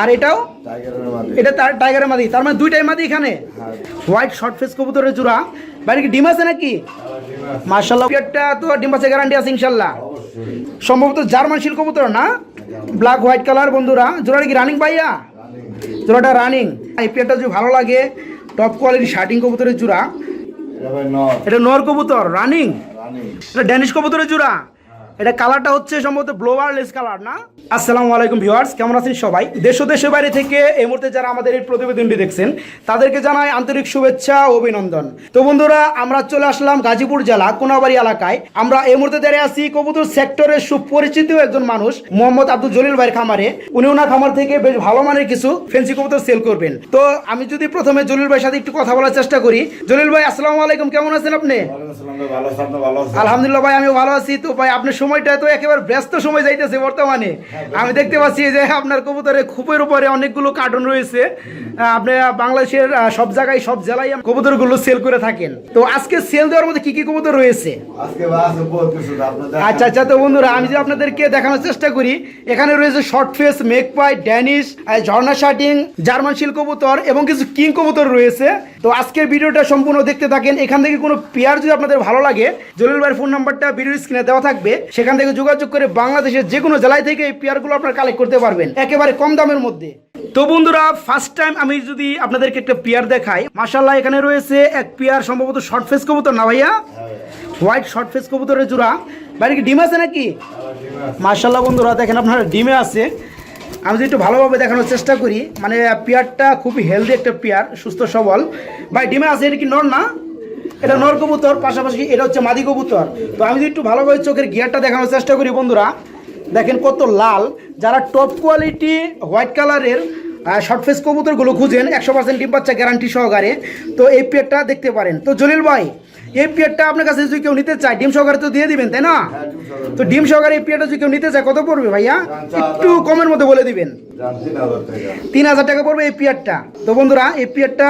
আর এটাও? এটা তার টাইগারের মাদি। তার মানে দুইটাই মাদি এখানে। হ্যাঁ। হোয়াইট শর্ট ফেস কবুতরের জোড়া। বাইরে কি ডিম আছে নাকি? মার্শাল্লাহ একটা তো ডিম আছে গ্যারান্টি আছে ইনশাল্লাহ সম্ভবত জার্মান শিল কবুতর না? ব্ল্যাক হোয়াইট কালার বন্ধুরা। জোড়াটা কি রানিং পাইয়া জোড়াটা রানিং এই পেয়ারটা যদি ভালো লাগে টপ কোয়ালিটির শার্টিং কবুতরের জোড়া। এটা নর। এটা নর কবুতর রানিং রানিং এটা ড্যানিশ কবুতরের জোড়া। এটা কালারটা হচ্ছে সম্ভবত ব্লোয়ারলেস কালার না? আসসালামু আলাইকুম ভিউয়ার্স কেমন আছেন সবাই? দেশ দেশের বাইরে থেকে এই মুহূর্তে যারা আমাদের এই প্রতিবেদনটি দেখছেন তাদেরকে জানাই আন্তরিক শুভেচ্ছা ও অভিনন্দন। তো বন্ধুরা আমরা চলে আসলাম গাজীপুর জেলা কোনাবাড়ি এলাকায়। আমরা এই মুহূর্তে দাঁড়িয়ে আছি কবুতর সেক্টরের সুপরিচিত একজন মানুষ মোহাম্মদ আব্দুল জলিল ভাইয়ের খামারে। উনি ওনার খামার থেকে বেশ ভালো মানের কিছু ফেন্সি কবুতর সেল করবেন। তো আমি যদি প্রথমে জলিল ভাইয়ের সাথে একটু কথা বলার চেষ্টা করি জলিল ভাই আসসালামু আলাইকুম কেমন আছেন আপনি? আলহামদুলিল্লাহ ভাই আমি ভালো আছি। তো ভাই আপনার সময়টা তো একেবারে ব্যস্ত সময় যাইতেছে বর্তমানে। আমি দেখতে পাচ্ছি যে আপনার কবুতরের খুপের উপরে অনেকগুলো কার্টুন রয়েছে। আপনি বাংলাদেশের সব জায়গায় সব জেলায় কবুতরগুলো সেল করে থাকেন। তো আজকে সেল দেওয়ার মধ্যে কি কি কবুতর রয়েছে। আচ্ছা আচ্ছা তো বন্ধুরা আমি যে আপনাদেরকে দেখানোর চেষ্টা করি এখানে রয়েছে শর্ট ফেস মেকপাই ড্যানিশ ঝর্ণা শার্টিং জার্মান শিল কবুতর এবং কিছু কিং কবুতর রয়েছে। তো আজকের ভিডিওটা সম্পূর্ণ দেখতে থাকেন। এখান থেকে কোনো পেয়ার যদি আপনাদের ভালো লাগে জলিল ভাইয়ের ফোন নাম্বারটা ভিডিও স্ক্রিনে দেওয়া থাকবে। সেখান থেকে যোগাযোগ করে বাংলাদেশের যে কোনো জেলায় থেকে এই পেয়ারগুলো আপনারা কালেক্ট করতে পারবেন, একেবারে কম দামের মধ্যে। তো বন্ধুরা ফার্স্ট টাইম আমি যদি আপনাদেরকে একটা পেয়ার দেখাই মাশাল্লাহ এখানে রয়েছে এক পেয়ার, সম্ভবত শর্ট ফেস কবুতর না ভাইয়া? হোয়াইট শর্ট ফেস কবুতরের জোড়া। বাইরে কি ডিম আছে নাকি? মার্শাল্লাহ বন্ধুরা, দেখেন আপনার ডিমে আছে। আমি যদি একটু ভালোভাবে দেখানোর চেষ্টা করি মানে পেয়ারটা খুবই হেলদি একটা পেয়ার, সুস্থ সবল। ভাই, ডিমে আছে এটা কি নর না? এটা নর কবুতর, পাশাপাশি এটা হচ্ছে মাদি কবুতর। তো আমি যদি একটু ভালোভাবে চোখের গিয়ারটা দেখানোর চেষ্টা করি, বন্ধুরা, দেখেন কত লাল। যারা টপ কোয়ালিটি হোয়াইট কালারের শর্ট ফেস কবুতরগুলো খুঁজেন, একশো পার্সেন্ট ডিম বাচ্চা গ্যারান্টি সহকারে। তো এই পেয়ারটা দেখতে পারেন। তো জলিল ভাই এই পেয়ারটা আপনার কাছে যদি কেউ নিতে চায় ডিম সহকারে তো দিয়ে দিবেন তাই না? হ্যাঁ। তো ডিম সহকারে এই পেয়ারটা যদি কেউ নিতে চায় কত পড়বে ভাইয়া? একটু কমের মধ্যে বলে দিবেন। তিন হাজার টাকা। পড়বে এই পেয়ারটা তো বন্ধুরা এই পেয়ারটা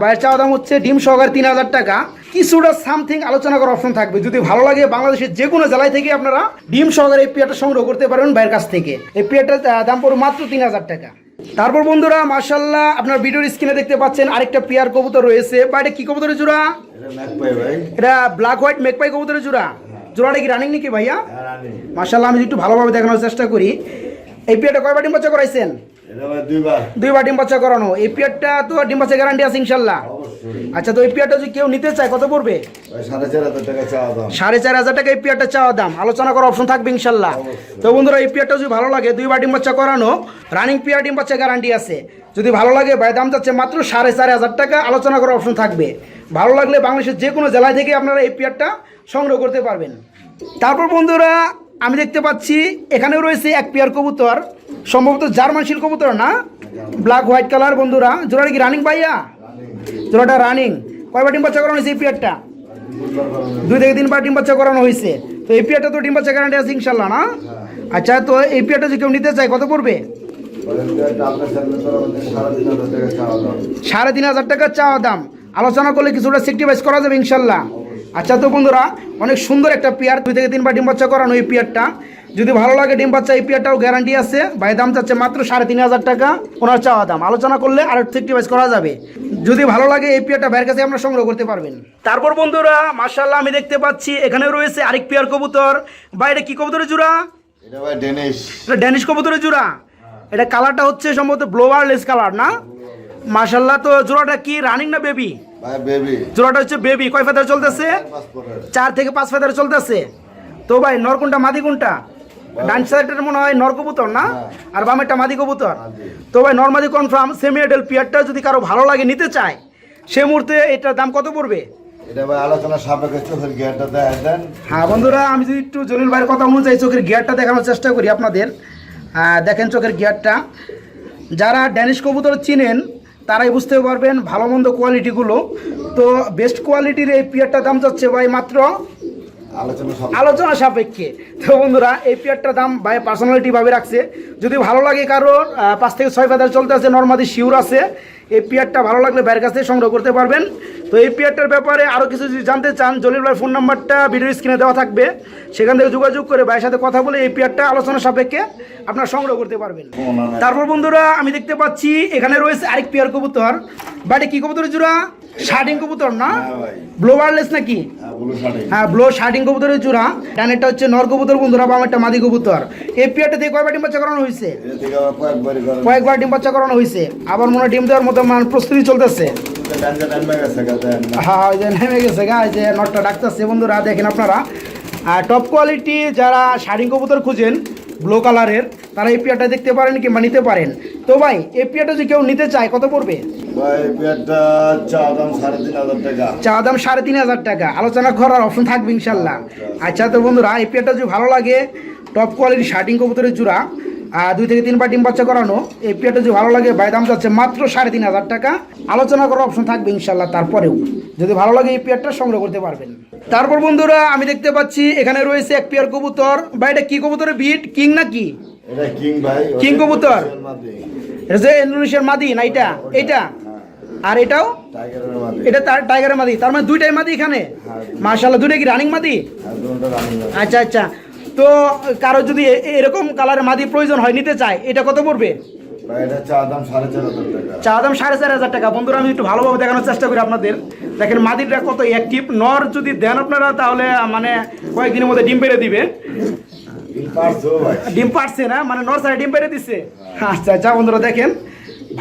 বাইরের চাওয়া দাম হচ্ছে ডিম সহকারে তিন হাজার টাকা। কিছুটা সামথিং আলোচনা করার অপশন থাকবে। যদি ভালো লাগে বাংলাদেশের যে কোনো জেলায় থেকে আপনারা ডিম সহকারে এই পেয়ারটা সংগ্রহ করতে পারবেন বাইরের কাছ থেকে। এই পেয়ারটার দাম পড়বে মাত্র তিন হাজার টাকা। তারপর বন্ধুরা মার্শাল্লাহ আপনার ভিডিওর স্ক্রিনে দেখতে পাচ্ছেন আরেকটা পেয়ার কবুতর রয়েছে। বা এটা কি কবুতরের জোড়া? এটা ব্ল্যাক হোয়াইট মেকপাই কবুতরের জোড়া। জোড়াটা কি রানিং নাকি ভাইয়া? হ্যাঁ মার্শাল্লাহ আমি একটু ভালোভাবে দেখানোর চেষ্টা করি। এই পেয়ারটা কয়বার ডিম বাচ্চা করাইছেন? দুইবার। ডিম বাচ্চা করানো। এই পেয়ারটা তো ডিম বাচ্চা গ্যারান্টি আছে ইনশাল্লাহ। আচ্ছা তো এই পেয়ারটা যদি কেউ নিতে চায় কত পড়বে? সাড়ে চার হাজার টাকা চাওয়া দাম। সাড়ে চার হাজার টাকা এই পেয়ারটা চাওয়া দাম। আলোচনা করার অপশন থাকবে ইনশাল্লাহ। তো বন্ধুরা এই পেয়ারটা যদি ভালো লাগে দুইবার ডিম বাচ্চা করানো রানিং পেয়ার ডিম বাচ্চা গ্যারান্টি আছে। যদি ভালো লাগে ভাই দাম যাচ্ছে মাত্র সাড়ে চার হাজার টাকা। আলোচনা করার অপশন থাকবে। ভালো লাগলে বাংলাদেশের যে কোনো জেলায় থেকে আপনারা এই পেয়ারটা সংগ্রহ করতে পারবেন। তারপর বন্ধুরা আমি দেখতে পাচ্ছি, এখানেও রয়েছে এক পেয়ার কবুতর, সম্ভবত জার্মান শিল কবুতর না? ব্ল্যাক হোয়াইট কালার বন্ধুরা। জোড়াটা কি রানিং রানিং জোড়াটা রানিং কয়বার ডিম বাচ্চা করানো হয়েছে এই পেয়ারটা দুই থেকে তিনবার ডিম বাচ্চা করানো হয়েছে। তো এই পেয়ারটা তো ডিম বাচ্চা গ্যারান্টি আছে ইনশাল্লাহ না? আচ্ছা তো এই পেয়ারটা যদি কেউ নিতে চায়, কত পড়বে? সাড়ে তিন হাজার টাকা চাওয়া দাম। আলোচনা করলে কিছুটা সেক্টিভাইজ করা যাবে ইনশাল্লাহ আচ্ছা তো বন্ধুরা অনেক সুন্দর একটা পেয়ার দুই থেকে তিনবার ডিম বাচ্চা করানো এই পেয়ারটা। যদি ভালো লাগে ডিম বাচ্চা এই পেয়ারটাও গ্যারান্টি আছে। ভাই দাম চাচ্ছে মাত্র সাড়ে তিন হাজার টাকা। ওনার চাওয়া দাম। আলোচনা করলে আর সেক্টিভাইজ করা যাবে। যদি ভালো লাগে এই পেয়ারটা ভাইয়ের কাছে আপনারা সংগ্রহ করতে পারবেন। তারপর বন্ধুরা মার্শাল্লাহ আমি দেখতে পাচ্ছি এখানে রয়েছে আরেক পেয়ার কবুতর। বাইরে কি কবুতরের জোড়া? এটা ভাই ডেনিশ। এটা ড্যানিশ কবুতরের জোড়া? এটা কালারটা হচ্ছে সম্ভবত ব্লোয়ারলেস কালার না? মার্শাল্লাহ তো জোড়াটা কি রানিং না বেবি জোড়াটা হচ্ছে বেবি কয় ফেদার চলতেছে? চার থেকে পাঁচ ফেদার চলতেছে। তো ভাই নর কোনটা মাদি কোনটা? ডান সাইডের মনে হয় নর কবুতর না? আর বামেরটা মাদি কবুতর? তো ভাই নর মাদি কনফার্ম সেমি এডেল পিয়ারটা যদি কারও ভালো লাগে নিতে চায় সে মুহূর্তে এটার দাম কত পড়বে? হ্যাঁ বন্ধুরা আমি যদি একটু জলিল ভাইয়ের কথা অনুযায়ী চোখের গিয়ারটা দেখানোর চেষ্টা করি আপনাদের। দেখেন চোখের গিয়ারটা যারা ড্যানিশ কবুতর চিনেন তারাই বুঝতে পারবেন ভালো মন্দ কোয়ালিটিগুলো তো বেস্ট কোয়ালিটির এই পিয়ারটার দাম যাচ্ছে ভাই মাত্র আলোচনা সাপেক্ষে। আলোচনা সাপেক্ষে। তো বন্ধুরা এই পেয়ারটার দাম ভাই পার্সোনালিটি ভাবে রাখছে। যদি ভালো লাগে কারোর পাঁচ থেকে ছয় ফেদার চলতে আছে নর্মাদি শিউর আছে। এই পেয়ারটা ভালো লাগলে বাইরের কাছ থেকে সংগ্রহ করতে পারবেন। তো এই পেয়ারটার ব্যাপারে আরও কিছু যদি জানতে চান জলিল ভাইয়ের ফোন নাম্বারটা ভিডিও স্ক্রিনে দেওয়া থাকবে। সেখান থেকে যোগাযোগ করে ভাইয়ের সাথে কথা বলে এই পেয়ারটা আলোচনা সাপেক্ষে আপনারা সংগ্রহ করতে পারবেন। তারপর বন্ধুরা আমি দেখতে পাচ্ছি এখানে রয়েছে আরেক পেয়ার কবুতর। বাড়ি কি কবুতরের জোড়া শার্টিং কবুতর না? হ্যাঁ ভাই। নাকি? হ্যাঁ বলো ব্লো শার্টিং কবুতরের জোড়া ডানেরটা হচ্ছে নর কবুতর বন্ধুরা বা একটা মাদি কবুতর। এই পেয়ারটা থেকে কয়বার ডিম বাচ্চা করানো হয়েছে? কয়েকবার ডিম বাচ্চা করানো হয়েছে। আবার মনে হয় ডিম দেওয়ার মতো মানে প্রস্তুতি চলতেছে। হ্যাঁ ওই যে নেমে গেছে গা যে নটটা ডাকতেছে। বন্ধুরা দেখেন আপনারা। আর টপ কোয়ালিটি যারা শাড়ি কবুতর খুঁজেন ব্লু কালারের তারা এই পেয়ারটা দেখতে পারেন কিংবা নিতে পারেন। তো ভাই এই পেয়ারটা যদি কেউ নিতে চায় কত পড়বে? চা দাম সাড়ে তিন হাজার টাকা। আলোচনা করার অপশন থাকবে ইনশাল্লাহ আচ্ছা তো বন্ধুরা এই পেয়ারটা যদি ভালো লাগে টপ কোয়ালিটি শার্টিং কবুতরের জোড়া দুই থেকে তিনবার ডিম বাচ্চা করানো। এই পেয়ারটা যদি ভালো লাগে বাই দাম যাচ্ছে মাত্র সাড়ে তিন হাজার টাকা। আলোচনা করার অপশন থাকবে ইনশাল্লাহ তারপরেও। যদি ভালো লাগে এই পেয়ারটা সংগ্রহ করতে পারবেন। তারপর বন্ধুরা আমি দেখতে পাচ্ছি এখানে রয়েছে এক পেয়ার কবুতর। বা এটা কি কবুতরের বিট কিং নাকি এটা কিং কবুতর? এটা ইন্দোনেশিয়ার মাদি না এটা? এটা? আর এটাও? এটা তার টাইগারের মাদি। তার মানে দুইটাই মাদি এখানে? মার্শাল্লাহ দুইটা কি রানিং মাদি? দুটো রানিং আচ্ছা আচ্ছা। তো কারও যদি এরকম কালারের মাদি প্রয়োজন হয় নিতে চায় এটা কত পড়বে? চা দাম সাড়ে চার হাজার টাকা। সাড়ে বন্ধুরা আমি একটু ভালোভাবে দেখানোর চেষ্টা করি আপনাদের। দেখেন মাদিটা কত অ্যাক্টিভ নর যদি দেন আপনারা তাহলে মানে কয়েকদিনের মধ্যে ডিম পেরে দিবে। ডিম পারছে না মানে নর সাইড ডিম পেরে দিচ্ছে আচ্ছা আচ্ছা বন্ধুরা দেখেন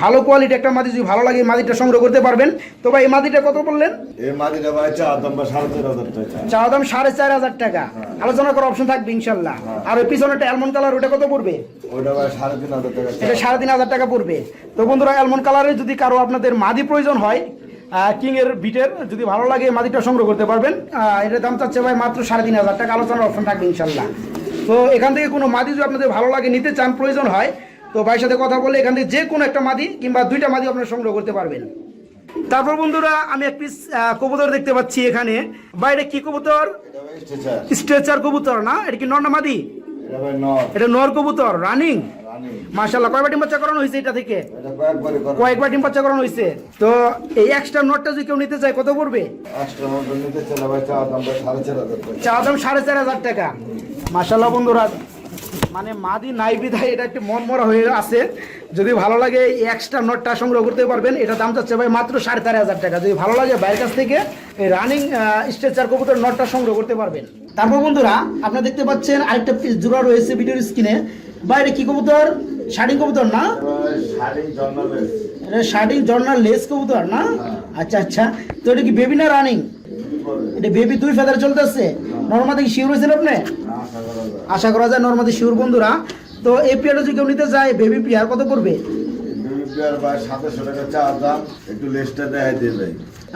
ভালো কোয়ালিটি একটা মাদি যদি ভালো লাগে এই মাদিটা সংগ্রহ করতে পারবেন। তো ভাই এই মাদিটা কত বললেন? এই মাদিটা ভাই চা দাম সাড়ে চার হাজার টাকা। চা দাম সাড়ে চার হাজার টাকা। আলোচনা করার অপশন থাকবে ইনশাল্লাহ। আর ওই পিছনেটা অ্যালমন্ড কালার ওটা কত পড়বে? এটা সাড়ে তিন হাজার টাকা পড়বে। তো বন্ধুরা অ্যালমন্ড কালারের যদি কারও আপনাদের মাদি প্রয়োজন হয় কিং এর বিটের যদি ভালো লাগে মাদিটা সংগ্রহ করতে পারবেন। এটার দাম চাচ্ছে ভাই মাত্র সাড়ে তিন হাজার টাকা আলোচনার অপশন থাকবে ইনশাল্লাহ। তো এখান থেকে কোনো মাদি যদি আপনাদের ভালো লাগে নিতে চান প্রয়োজন হয় তো ভাইয়ের সাথে কথা বলে এখান থেকে যে কোনো একটা মাদি কিংবা দুইটা মাদি আপনারা সংগ্রহ করতে পারবেন। তারপর বন্ধুরা আমি এক পিস কবুতর দেখতে পাচ্ছি এখানে। বাইরে কি কবুতর? স্ট্রেচার কবুতর না? এটা কি মাদি? এটা নর। কবুতর রানিং মাসাল্লাহ মার্শাল্লাহ কয়বার ডিম বাচ্চা করানো হয়েছে এটা থেকে? কয়েকবার ডিম বাচ্চা করানো হয়েছে। তো এই এক্সট্রা নটটা যদি কেউ নিতে চায় কত পড়বে? চা দাম সাড়ে চার হাজার টাকা। মার্শাল্লাহ বন্ধুরা মানে মাদি নাই বিধায় এটা একটু মন মরা হয়ে আছে। যদি ভালো লাগে এই এক্সট্রা নটটা সংগ্রহ করতে পারবেন এটা দাম চাচ্ছে ভাই মাত্র সাড়ে চার হাজার টাকা। যদি ভালো লাগে বাইরের কাছ থেকে এই রানিং স্ট্রেচার কবুতর নটটা সংগ্রহ করতে পারবেন। তারপর বন্ধুরা আপনারা দেখতে পাচ্ছেন আরেকটা পিস জোড়া রয়েছে ভিডিওর স্ক্রিনে। বাইরে কি কবুতর? শাড়ি কবুতর না? এটা শার্টিং জর্নাল লেস কবুতর না? আচ্ছা আচ্ছা। তো এটা কি বেবি না রানিং এটা বেবি দুই ফেদার চলতেছে? নর্মাদি কি শিওর হয়েছেন আপনি? আশা করা যায় নর্মাদি শিওর বন্ধুরা। তো এই পেয়ারটা যদি কেউ নিতে চায় বেবি পেয়ার কত করবে ভাই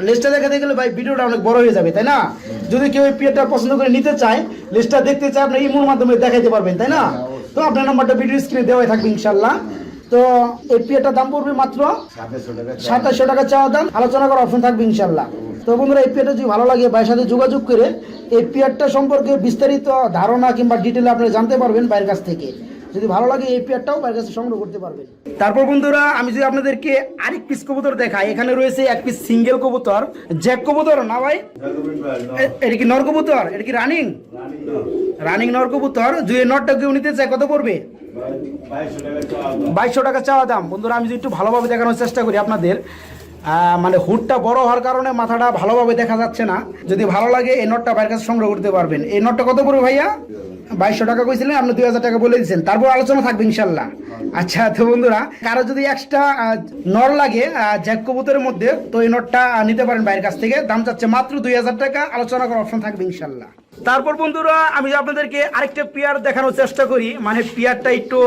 লিস্টটা দেখাতে গেলে ভিডিওটা অনেক বড় হয়ে যাবে তাই না? যদি কেউ এই পেয়ারটা পছন্দ করে নিতে চায় লিস্টটা দেখতে চায় আপনি ইমোর মাধ্যমে দেখাইতে পারবেন তাই না? তো আপনার নাম্বারটা ভিডিও স্ক্রিনে দেওয়াই থাকবে ইনশাল্লাহ তো এই পেয়ারটার দাম পড়বে মাত্র টাকা সাতাশশো টাকা চাওয়া দাম। আলোচনা করার অপশন থাকবে ইনশাল্লাহ তো বন্ধুরা, এই পেয়ারটা যদি ভালো লাগে, ভাইয়ের সাথে যোগাযোগ করে এই পেয়ারটা সম্পর্কে বিস্তারিত ধারণা কিংবা ডিটেল আপনারা জানতে পারবেন বাইরের কাছ থেকে। যদি ভালো লাগে এই পেয়ারটাও বাইরের কাছে সংগ্রহ করতে পারবেন। তারপর বন্ধুরা, আমি যদি আপনাদেরকে আরেক পিস কবুতর দেখাই, এখানে রয়েছে এক পিস সিঙ্গেল কবুতর জ্যাক কবুতর, না ভাই? এটা কি নর কবুতর? এটা কি রানিং রানিং নর। কবুতর। এই নরটা কেউ নিতে চায়, কত পড়বে? বাইশশো টাকা চাওয়া দাম। বন্ধুরা, আমি যদি একটু ভালোভাবে দেখানোর চেষ্টা করি আপনাদের। মানে হুডটা বড় হওয়ার কারণে মাথাটা ভালোভাবে দেখা যাচ্ছে না। যদি ভালো লাগে, এই নটটা বাইরের কাছে সংগ্রহ করতে পারবেন। এই নটটা কত পড়বে ভাইয়া? বাইশশো টাকা কইছিলেন, আপনি দুই হাজার টাকা বলে দিচ্ছেন তারপর আলোচনা থাকবে ইনশাল্লাহ। আচ্ছা তো বন্ধুরা, কারও যদি এক্সট্রা নর লাগে জ্যাক কবুতরের মধ্যে, তো এই নটটা নিতে পারেন বাইরের কাছ থেকে। দাম চাচ্ছে মাত্র দুই হাজার টাকা। আলোচনা করার অপশন থাকবে ইনশাল্লাহ। তারপর বন্ধুরা আমি আপনাদেরকে আরেকটা পেয়ার দেখানোর চেষ্টা করি। মানে পেয়ারটা একটু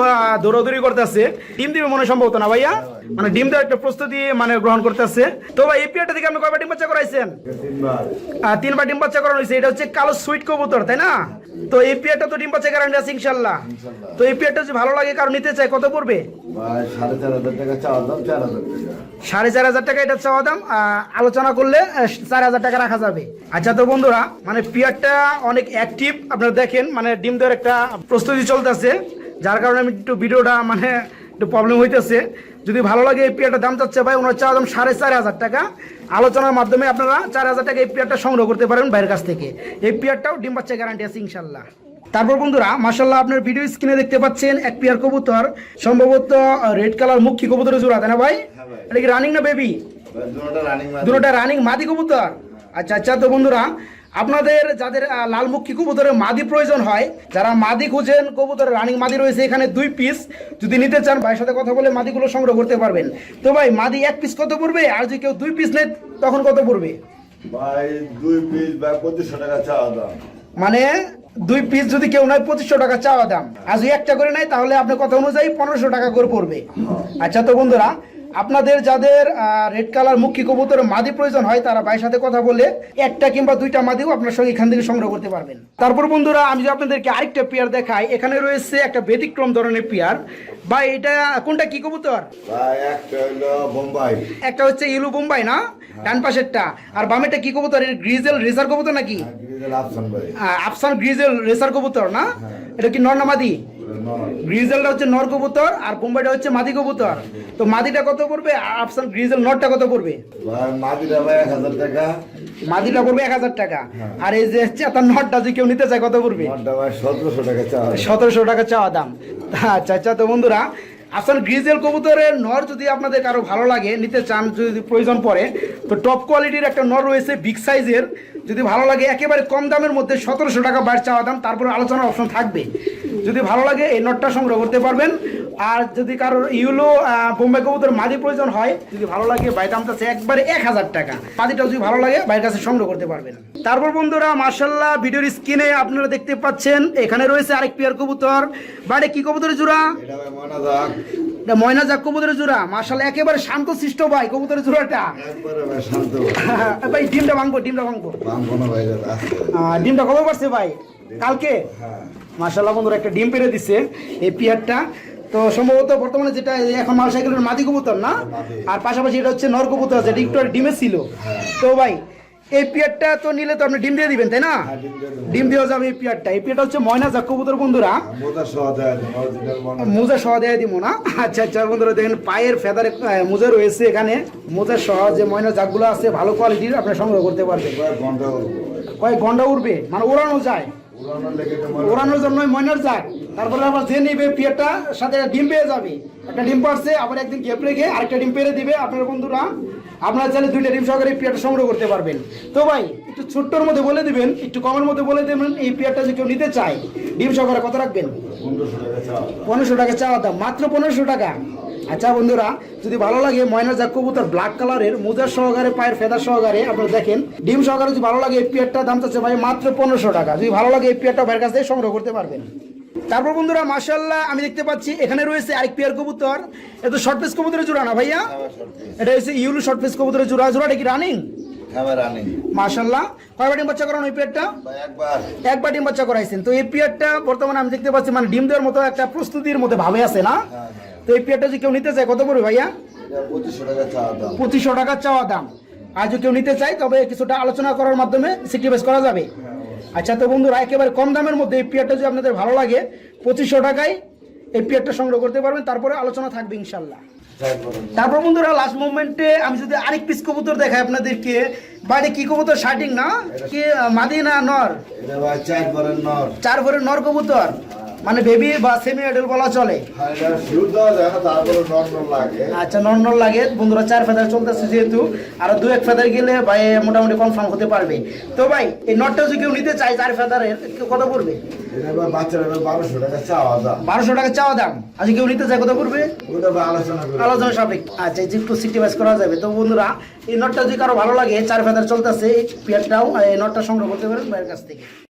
দৌড়াদৌড়ি করতেছে। ডিম দিবে মনে সম্ভবত না ভাইয়া? মানে ডিম দেওয়ার একটা প্রস্তুতি মানে গ্রহণ করতেছে। তো ভাই এই পেয়ারটা থেকে আপনি কয়বার ডিম বাচ্চা করাইছেন? তিনবার। তিনবার ডিম বাচ্চা করানো হয়েছে। এটা হচ্ছে কালো সুইট কবুতর তাই না? তো এই পেয়ারটা তো ডিম বাচ্চা গ্যারান্টি আছে ইনশাল্লাহ। তো এই পেয়ারটা যদি ভালো লাগে কারও নিতে চায় কত পড়বে? সাড়ে চার হাজার টাকা এটা চাওয়া দাম। আলোচনা করলে চার হাজার টাকা রাখা যাবে। আচ্ছা তো বন্ধুরা মানে পিয়ারটা অনেক অ্যাক্টিভ আপনারা দেখেন মানে ডিম দেওয়ার একটা প্রস্তুতি চলতেছে যার কারণে আমি একটু ভিডিওটা মানে একটু প্রবলেম হইতেছে। যদি ভালো লাগে এই পেয়ারটার দাম চাচ্ছে ভাই ওনার চাওয়া দাম সাড়ে চার হাজার টাকা। আলোচনার মাধ্যমে আপনারা চার হাজার টাকা এই পেয়ারটা সংগ্রহ করতে পারেন ভাইয়ের কাছ থেকে। এই পেয়ারটাও ডিম বাচ্চা গ্যারান্টি আছে ইনশাল্লাহ। তারপর বন্ধুরা মাসাল্লাহ আপনার ভিডিও স্ক্রিনে দেখতে পাচ্ছেন এক পেয়ার কবুতর সম্ভবত রেড কালার মুখী কবুতরের জোড়া তাই না ভাই? হ্যাঁ এটা কি রানিং না বেবি দুটোটা রানিং দুটোটা রানিং মাদি কবুতর? আচ্ছা আচ্ছা তো বন্ধুরা আপনাদের যাদের লালমুখী কবুতরের মাদি প্রয়োজন হয় যারা মাদি খুঁজেন কবুতরের রানিং মাদি রয়েছে এখানে দুই পিস যদি নিতে চান ভাইয়ের সাথে কথা বলে মাদিগুলো সংগ্রহ করতে পারবেন। তো ভাই মাদি এক পিস কত পড়বে? আর যদি কেউ দুই পিস নেয় তখন কত পড়বে? ভাই দুই পিস বা পঁচিশশো টাকা চাওয়া দাম। মানে দুই পিস যদি কেউ নয় পঁচিশশো টাকা চাওয়া দাম। আর যদি একটা করে নেয় তাহলে আপনার কথা অনুযায়ী পনেরোশো টাকা করে পড়বে। আচ্ছা তো বন্ধুরা আপনাদের যাদের রেড কালার মুখী কবুতর মাদি প্রয়োজন হয় তারা ভাইয়ের সাথে কথা বলে একটা কিংবা দুইটা মাদিও আপনার সঙ্গে এখান থেকে সংগ্রহ করতে পারবেন। তারপর বন্ধুরা আমি যদি আপনাদেরকে আরেকটা পেয়ার দেখাই এখানে রয়েছে একটা ব্যতিক্রম ধরনের পেয়ার বা এটা কোনটা? কি কবুতর? একটা হচ্ছে ইলু বোম্বাই না? ডান পাশেরটা। আর বামেরটা কি কবুতর? গ্রিজেল রেসার কবুতর নাকি? গ্রিজেল আফসান গ্রিজেল রেসার কবুতর না? এটা কি নর না মাদি? নয়। গ্রিজেলটা হচ্ছে নর কবুতর আর হচ্ছে মাদি কবুতর। তো মাদিটা কত পড়বে? অপশন গ্রিজেল নরটা কত পড়বে? মাদিটা ভাই এক হাজার টাকা। মাদিটা পড়বে এক হাজার টাকা। আর এই যে তার নটটা যদি কেউ নিতে চায় কত পড়বে? সতেরোশো টাকা চাওয়া দাম। সতেরোশো টাকা চাওয়া দাম। আচ্ছা আচ্ছা তো বন্ধুরা আসল গ্রিজেল কবুতরের নর যদি আপনাদের কারও ভালো লাগে, নিতে চান যদি প্রয়োজন পড়ে, তো টপ কোয়ালিটির একটা নর রয়েছে বিগ সাইজের যদি ভালো লাগে, একেবারে কম দামের মধ্যে সতেরোশো টাকা বাইর চাওয়া দাম, তারপরে আলোচনার অপশন থাকবে। যদি ভালো লাগে, এই নটটা সংগ্রহ করতে পারবেন। আর যদি কারোর ইউলো বোম্বে কবুতর মাদি প্রয়োজন হয়, যদি ভালো লাগে বাই দামটা আছে একবারে এক হাজার টাকা। মাদিটা যদি ভালো লাগে বাইরের কাছে সংগ্রহ করতে পারবেন। তারপর বন্ধুরা মার্শাল্লাহ ভিডিওর স্ক্রিনে আপনারা দেখতে পাচ্ছেন, এখানে রয়েছে আরেক পেয়ার কবুতর। বাইরে কি কবুতরের জোড়া? এটা ময়না যাক কবুতরের জোড়া মার্শাল্লাহ একেবারে শান্ত সৃষ্ট ভাই কবুতরের জোড়াটা। ভাই ডিমটা ভাঙবো ডিমটা ভাঙবো। ডিমটা কবে পারছে ভাই? কালকে? হ্যাঁ। মার্শাল্লাহ বন্ধুরা একটা ডিম পেরে দিচ্ছে এই পিয়ারটা। তো সম্ভবত বর্তমানে যেটা এখন মাল সাইকেলের মাদি কবুতর না? আর পাশাপাশি এটা হচ্ছে নর কবুতর যেটা একটু ডিমে ছিল। তো ভাই এই পিয়ারটা তো নিলে তো আপনি ডিম দিয়ে দিবেন তাই না? হ্যাঁ, ডিম দিয়ে যাবে এই পিয়ারটা। এই পিয়ারটা হচ্ছে ময়না জাক কবুতর বন্ধুরা। হয় মোজা সহ দেয় দিব না। আচ্ছা আচ্ছা বন্ধুরা দেখেন পায়ের ফেদারে মোজা রয়েছে এখানে। মোজার সহ যে ময়না জাকগুলো আছে ভালো কোয়ালিটির আপনি সংগ্রহ করতে পারবেন। কয়েক ঘণ্টা উঠবে মানে ওড়ানো যায়। ওড়ানোর জন্য ময়নার যাক তারপরে আবার যে নিবে পিয়ারটা সাথে ডিম পেয়ে যাবে। একটা ডিম পারছে আবার একদিন গ্যাপ রেখে আরেকটা ডিম পেরে দিবে। আপনার বন্ধুরা আপনারা চাইলে দুইটা ডিম সহকারে এই পিয়ারটা সংগ্রহ করতে পারবেন। তো ভাই একটু ছোট্টর মধ্যে বলে দিবেন একটু কমের মধ্যে বলে দেবেন এই পিয়ারটা যে কেউ নিতে চায় ডিম সহকারে কত রাখবেন? পনেরোশো টাকা চাওয়া দাম। মাত্র পনেরোশো টাকা। আচ্ছা বন্ধুরা যদি ভালো লাগে ময়না জাক কবুতর ব্ল্যাক কালারের মোজার সহকারে পায়ের ফেদার সহকারে আপনারা দেখেন ডিম সহকারে যদি ভালো লাগে এই পিয়ারটা দাম চাচ্ছে ভাই মাত্র পনেরোশো টাকা। যদি ভালো লাগে এই পিয়ারটা ভাইয়ের কাছ থেকে সংগ্রহ করতে পারবেন। তারপর বন্ধুরা মাশাল্লাহ আমি দেখতে পাচ্ছি এখানে রয়েছে আরেক পিয়ার কবুতর। এটা শর্ট পিস কবুতরের জোড়া না ভাইয়া? হ্যাঁ। এটা হচ্ছে ইউলু শর্ট পিস কবুতরের জোড়া। জোড়াটা কি রানিং হ্যাঁ রানিং মাশাল্লাহ বাচ্চা করানো এই পিয়ারটা? ভাই একবার। একবার বাচ্চা করাইছেন। তো এই পিয়ারটা বর্তমানে আমি দেখতে পাচ্ছি মানে ডিম দেওয়ার মতো একটা প্রস্তুতির মধ্যে ভাবে আছে না? হ্যাঁ তো এই পিয়ারটা যদি কেউ নিতে চায় কত পড়বে ভাইয়া? পঁচিশশো টাকা চাওয়া দাম। পঁচিশশো টাকা চাওয়া দাম। আর যদি কেউ নিতে চায় তবে কিছুটা আলোচনা করার মাধ্যমে সিক্রিফাইস করা যাবে। আচ্ছা তো বন্ধুরা একেবারে কম দামের মধ্যে এই পিয়ারটা যদি আপনাদের ভালো লাগে পঁচিশশো টাকায় এই পিয়ারটা সংগ্রহ করতে পারবেন। তারপরে আলোচনা থাকবে ইনশাল্লাহ তারপর বন্ধুরা লাস্ট মুভমেন্টে আমি যদি আরেক পিস কবুতর দেখাই আপনাদেরকে। বাইরে কি কবুতর? শার্টিং না? কি মাদিনা নর? চার নর। চার ভরের নর কবুতর? মানে বেবি বা সেমি অ্যাডাল্ট বলা চলে। আচ্ছা এটা শুরু দেওয়া যায় না তারপরে নর্মাল লাগে। আচ্ছা বন্ধুরা চার ফেদার চলতেছে যেহেতু আর দু এক ফেদার গেলে ভাই মোটামুটি কনফার্ম হতে পারবে। তো ভাই এই নটটা যদি কেউ নিতে চায় চার ফেদারের কত পড়বে? বারোশো টাকা চাওয়া দাম। আজ কেউ নিতে চায় কত পড়বে? আলোচনা আলোচনা সাপেক্ষ। আচ্ছা যে একটু সিক্রিফাইস করা যাবে। তো বন্ধুরা এই নটটা যদি কারও ভালো লাগে চার ফেদার চলতেছে এই পেয়ারটাও এই নটটা সংগ্রহ করতে পারেন ভাইয়ের কাছ থেকে।